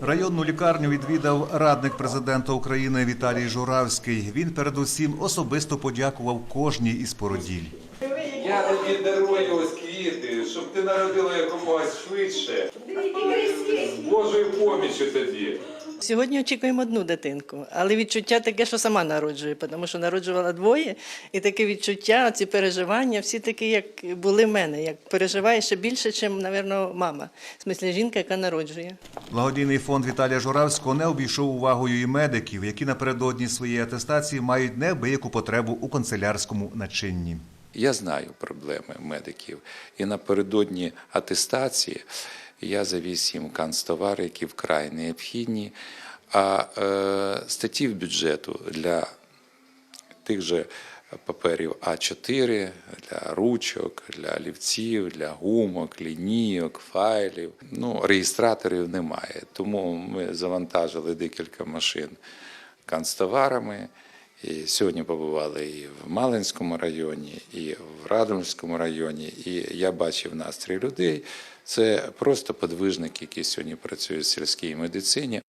Районну лікарню відвідав радник президента України Віталій Журавський. Він передусім особисто подякував кожній із породіль. Я тобі дарую ось квіти, щоб ти народила якомога швидше. З Божою поміччю тоді. Сьогодні очікуємо одну дитинку, але відчуття таке, що сама народжую, тому що народжувала двоє, і таке відчуття, ці переживання, всі такі, як були в мене, як переживає ще більше, ніж, мабуть, мама. В смислі, жінка, яка народжує. Благодійний фонд Віталія Журавського не обійшов увагою і медиків, які напередодні своєї атестації мають неабияку потребу у канцелярському начинні. Я знаю проблеми медиків. І напередодні атестації я завіз їм канцтовари, які вкрай необхідні. А е, статті в бюджету для тих же паперів А4, для ручок, для олівців, для гумок, лінійок, файлів. Ну, реєстраторів немає. Тому ми завантажили декілька машин канцтоварами. І сьогодні побували і в Малинському районі, і в Радомському районі. І я бачив настрій людей. Це просто подвижники, які сьогодні працюють в сільській медицині.